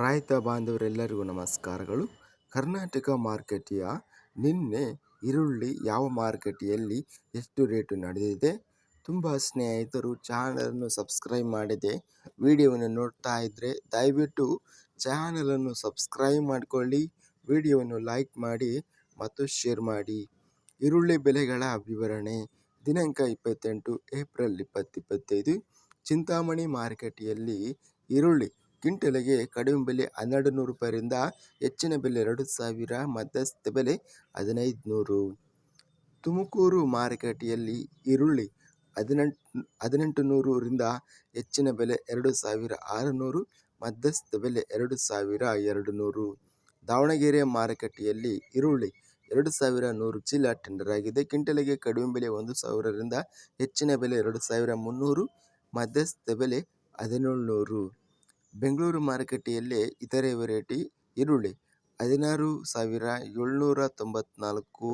ರೈತ ಬಾಂಧವರೆಲ್ಲರಿಗೂ ನಮಸ್ಕಾರಗಳು. ಕರ್ನಾಟಕ ಮಾರ್ಕೆಟಿಯ ನಿನ್ನೆ ಈರುಳ್ಳಿ ಯಾವ ಮಾರುಕಟ್ಟೆಯಲ್ಲಿ ಎಷ್ಟು ರೇಟು ನಡೆದಿದೆ? ತುಂಬ ಸ್ನೇಹಿತರು ಚಾನಲನ್ನು ಸಬ್ಸ್ಕ್ರೈಬ್ ಮಾಡಿದೆ. ವಿಡಿಯೋವನ್ನು ನೋಡ್ತಾ ಇದ್ದರೆ ದಯವಿಟ್ಟು ಚಾನಲನ್ನು ಸಬ್ಸ್ಕ್ರೈಬ್ ಮಾಡಿಕೊಳ್ಳಿ, ವಿಡಿಯೋವನ್ನು ಲೈಕ್ ಮಾಡಿ ಮತ್ತು ಶೇರ್ ಮಾಡಿ. ಈರುಳ್ಳಿ ಬೆಲೆಗಳ ವಿವರಣೆ. ದಿನಾಂಕ ಇಪ್ಪತ್ತೆಂಟು ಏಪ್ರಿಲ್ ಇಪ್ಪತ್ತಿಪ್ಪತ್ತೈದು ಚಿಂತಾಮಣಿ ಮಾರುಕಟ್ಟೆಯಲ್ಲಿ ಈರುಳ್ಳಿ ಕ್ವಿಂಟಲಿಗೆ ಕಡಿಮೆ ಬೆಲೆ ಹನ್ನೆರಡು ನೂರು ರೂಪಾಯಿರಿಂದ ಹೆಚ್ಚಿನ ಬೆಲೆ ಎರಡು ಸಾವಿರ ಮಧ್ಯಸ್ಥ ಬೆಲೆ ಹದಿನೈದು ನೂರು ತುಮಕೂರು ಮಾರುಕಟ್ಟೆಯಲ್ಲಿ ಈರುಳ್ಳಿ ಹದಿನೆಂಟು ಹದಿನೆಂಟು ನೂರರಿಂದ ಹೆಚ್ಚಿನ ಬೆಲೆ ಎರಡು ಸಾವಿರ ಆರುನೂರು, ಮಧ್ಯಸ್ಥ ಬೆಲೆ ಎರಡು ಸಾವಿರ ಎರಡು ನೂರು ದಾವಣಗೆರೆ ಮಾರುಕಟ್ಟೆಯಲ್ಲಿ ಈರುಳ್ಳಿ ಎರಡು ಸಾವಿರ ನೂರು ಚೀಲ ಟೆಂಡರ್ ಆಗಿದೆ. ಕ್ವಿಂಟಲಿಗೆ ಕಡಿಮೆ ಬೆಲೆ ಒಂದು ಸಾವಿರದಿಂದ ಹೆಚ್ಚಿನ ಬೆಲೆ ಎರಡು ಸಾವಿರ ಮುನ್ನೂರು, ಮಧ್ಯಸ್ಥ ಬೆಲೆ ಹದಿನೇಳು ನೂರು ಬೆಂಗಳೂರು ಮಾರುಕಟ್ಟೆಯಲ್ಲಿ ಇತರೆ ವೆರೈಟಿ ಈರುಳ್ಳಿ. ಹದಿನಾರು ಸಾವಿರ ಏಳ್ನೂರ ತೊಂಬತ್ನಾಲ್ಕು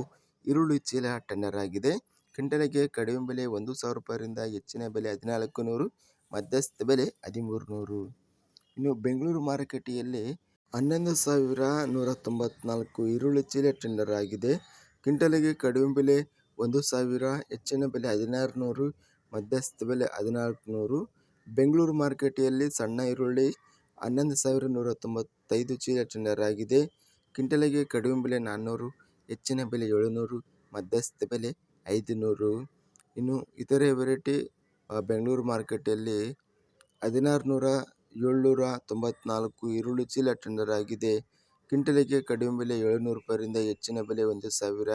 ಈರುಳ್ಳಿ ಚೀಲ ಟೆಂಡರ್ ಆಗಿದೆ ಕಿಂಟಲಿಗೆ ಕಡಿಮೆ ಬೆಲೆ ಒಂದು ಸಾವಿರ ರೂಪಾಯಿಯಿಂದ ಹೆಚ್ಚಿನ ಬೆಲೆ ಹದಿನಾಲ್ಕು ನೂರು, ಮಧ್ಯಸ್ಥ ಬೆಲೆ ಹದಿಮೂರು ನೂರು. ಇನ್ನು ಬೆಂಗಳೂರು ಮಾರುಕಟ್ಟೆಯಲ್ಲಿ ಹನ್ನೊಂದು ಸಾವಿರ ನೂರ ತೊಂಬತ್ನಾಲ್ಕು ಈರುಳ್ಳಿ ಚೀಲ ಟೆಂಡರ್ ಆಗಿದೆ ಕಿಂಟಲಿಗೆ ಕಡಿಮೆ ಬೆಲೆ ಒಂದು ಸಾವಿರ, ಹೆಚ್ಚಿನ ಬೆಲೆ ಹದಿನಾರು ನೂರು, ಮಧ್ಯಸ್ಥ ಬೆಲೆ ಹದಿನಾಲ್ಕು ನೂರು. ಬೆಂಗಳೂರು ಮಾರುಕಟ್ಟೆಯಲ್ಲಿ ಸಣ್ಣ ಈರುಳ್ಳಿ ಹನ್ನೊಂದು ಸಾವಿರ ನೂರ ತೊಂಬತ್ತೈದು ಚೀಲ ಟೆಂಡರ್ ಆಗಿದೆ ಕ್ವಿಂಟಲಿಗೆ ಕಡಿಮೆ ಬೆಲೆ ನಾನ್ನೂರು, ಹೆಚ್ಚಿನ ಬೆಲೆ ಏಳುನೂರು, ಮಧ್ಯಸ್ಥ ಬೆಲೆ ಐದು ನೂರು ಇನ್ನು ಇತರೆ ವೆರೈಟಿ ಬೆಂಗಳೂರು ಮಾರುಕಟ್ಟೆಯಲ್ಲಿ ಹದಿನಾರು ನೂರ ಏಳ್ನೂರ ತೊಂಬತ್ನಾಲ್ಕು ಈರುಳ್ಳಿ ಚೀಲ ಟೆಂಡರ್ ಆಗಿದೆ ಕ್ವಿಂಟಲಿಗೆ ಕಡಿಮೆ ಬೆಲೆ ಏಳುನೂರು ರೂಪಾಯಿಂದ ಹೆಚ್ಚಿನ ಬೆಲೆ ಒಂದು ಸಾವಿರ,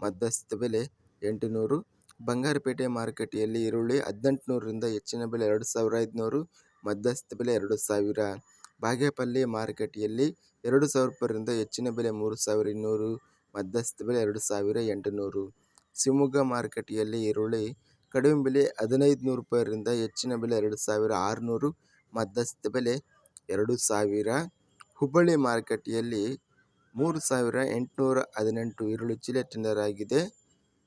ಮಧ್ಯಸ್ಥ ಬೆಲೆ ಎಂಟು ನೂರು ಬಂಗಾರಪೇಟೆ ಮಾರುಕಟ್ಟೆಯಲ್ಲಿ ಈರುಳ್ಳಿ ಹದಿನೆಂಟುನೂರರಿಂದ ಹೆಚ್ಚಿನ ಬೆಲೆ ಎರಡು ಸಾವಿರ ಐದುನೂರು, ಮಧ್ಯಸ್ಥ ಬೆಲೆ ಎರಡು ಸಾವಿರ. ಬಾಗೇಪಲ್ಲಿ ಮಾರುಕಟ್ಟೆಯಲ್ಲಿ ಎರಡು ಸಾವಿರ ರೂಪಾಯಿಂದ ಹೆಚ್ಚಿನ ಬೆಲೆ ಮೂರು ಸಾವಿರ ಇನ್ನೂರು, ಮಧ್ಯಸ್ಥ ಬೆಲೆ ಎರಡು ಸಾವಿರ ಎಂಟುನೂರು. ಶಿವಮೊಗ್ಗ ಮಾರುಕಟ್ಟೆಯಲ್ಲಿ ಈರುಳ್ಳಿ ಕಡಿಮೆ ಬೆಲೆ ಹದಿನೈದು ನೂರು ರೂಪಾಯಿಂದ ಹೆಚ್ಚಿನ ಬೆಲೆ ಎರಡು ಸಾವಿರ ಆರುನೂರು, ಮಧ್ಯಸ್ಥ ಬೆಲೆ ಎರಡು ಸಾವಿರ. ಹುಬ್ಬಳ್ಳಿ ಮಾರುಕಟ್ಟೆಯಲ್ಲಿ ಮೂರು ಸಾವಿರ ಎಂಟುನೂರ ಹದಿನೆಂಟು ಈರುಳ್ಳಿ ಚೀಲ ಟೆಂಡರ್ ಆಗಿದೆ.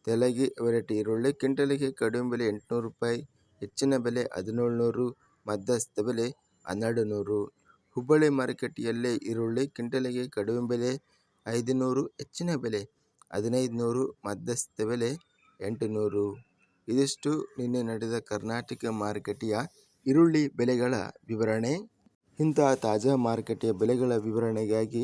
ತೆಲಗಿ ವೆರೈಟಿ ಈರುಳ್ಳಿ, ಕ್ವಿಂಟಲಿಗೆ ಕಡಿಮೆ ಬೆಲೆ ಎಂಟುನೂರು ರೂಪಾಯಿ, ಹೆಚ್ಚಿನ ಬೆಲೆ ಹದಿನೇಳುನೂರು ಮಧ್ಯಸ್ಥ ಬೆಲೆ ಹನ್ನೆರಡು ನೂರು ಹುಬ್ಬಳ್ಳಿ ಮಾರುಕಟ್ಟೆಯಲ್ಲಿ ಈರುಳ್ಳಿ, ಕ್ವಿಂಟಲಿಗೆ ಕಡಿಮೆ ಬೆಲೆ ಐದುನೂರು, ಹೆಚ್ಚಿನ ಬೆಲೆ ಹದಿನೈದು ನೂರು ಮಧ್ಯಸ್ಥ ಬೆಲೆ ಎಂಟುನೂರು. ಇದಿಷ್ಟು ನಿನ್ನೆ ನಡೆದ ಕರ್ನಾಟಕ ಮಾರುಕಟ್ಟೆಯ ಈರುಳ್ಳಿ ಬೆಲೆಗಳ ವಿವರಣೆ. ಇಂತಹ ತಾಜಾ ಮಾರುಕಟ್ಟೆಯ ಬೆಲೆಗಳ ವಿವರಣೆಗಾಗಿ